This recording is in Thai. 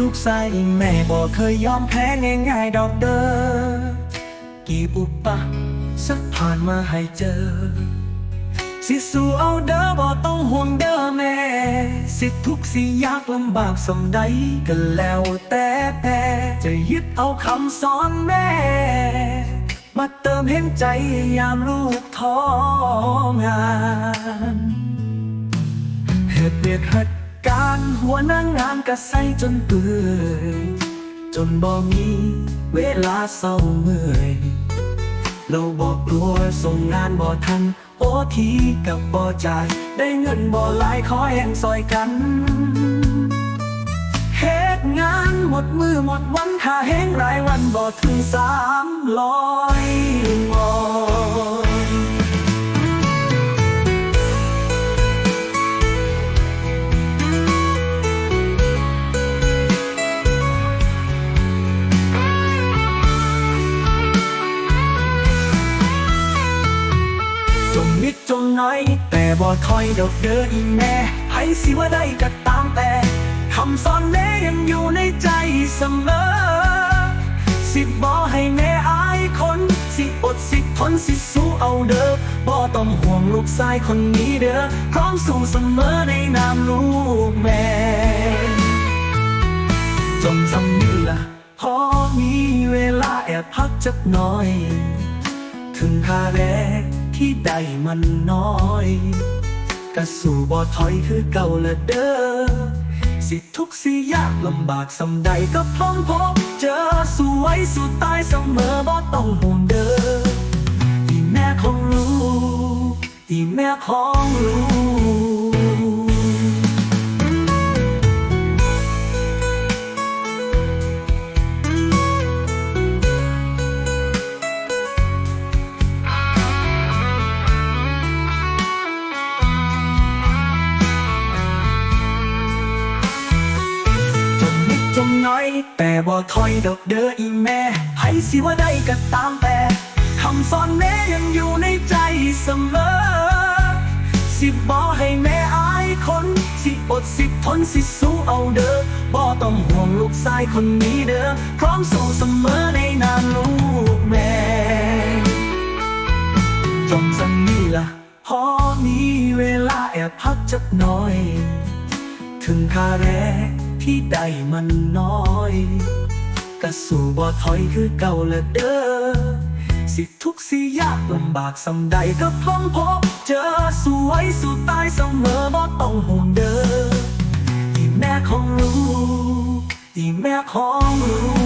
ลูกชายแม่บ่เคยยอมแพ้ง่ายๆดอกเด้อกี่ปุบปะสักผ่านมาให้เจอ สิสู้เอาเด้อบ่ต้องห่วงเด้อแม่ สิทุกสิยากลำบากสมใดก็แล้วแต่แต่จะยึดเอาคำสอนแม่ มาเติมเห็นใจยามลูกท้องานเหตุเบียดหัด การหัวนางงานก็ใสจนเปื่อยจนบ่มีเวลาเศร้าเมื่อยเราบอกกลัวส่งงานบ่ทัน โอทีกับบ่จ่ายได้เงินบ่หลายขอแห่งซอยกันเฮ็ดงานหมดมือหมดวันค่าแห้งรายวันบ่ถึงสามร้อยงอ นจงนิดจงน้อย แต่บ่ถอยดอกเด้ออีแม่ให้สิว่าได้ก็ตามแต่คำสอนแม่ยังอยู่ในใจเสมอ สิบ่ให้แม่อายคน สิอดสิทนสิสู้เอาเด้อบ่ต้องห่วงลูกชายคนนี้เด้อพร้อมสู้เสมอในนามลูกแม่จงจำนี่ละพอมีเวลาแอบพักจักหน่อย ถึงค่าแรก ที่ได้มันน้อยกระสู่บ่ถอยคือเก่าละเด้อสิทุกสิยากลำบากสำใดก็พร้อมพบเจอสู้ไว้สู้ตายเสมอบ่ต้องห่วงเด้อที่แม่ของรู้ที่แม่ของรู้ น้อย แต่บ่ถอยดอกเด้ออีแม่ให้สิว่าได้ก็ตามแต่คำสอนแม่ยังอยู่ในใจเสมอ สิบ่ให้แม่อายคน สิอดสิทนสิสู้เอาเด้อบ่ต้องห่วงลูกชายคนนี้เด้อพร้อมสู้เสมอในนามลูกแม่จงจำนี่ละพอมีเวลาแอบพักจักหน่อย ถึงค่าแรงที่ได้มันน้อยกะสู่บ่ถอยคือเก่าละเด้อสิทุกสิยากลำบากสำใดก็พร้อมพบเจอสู้ไว้สู้ตายเสมอบ่ต้องห่วงเด้อที่แม่ของรู้ที่แม่ของรู้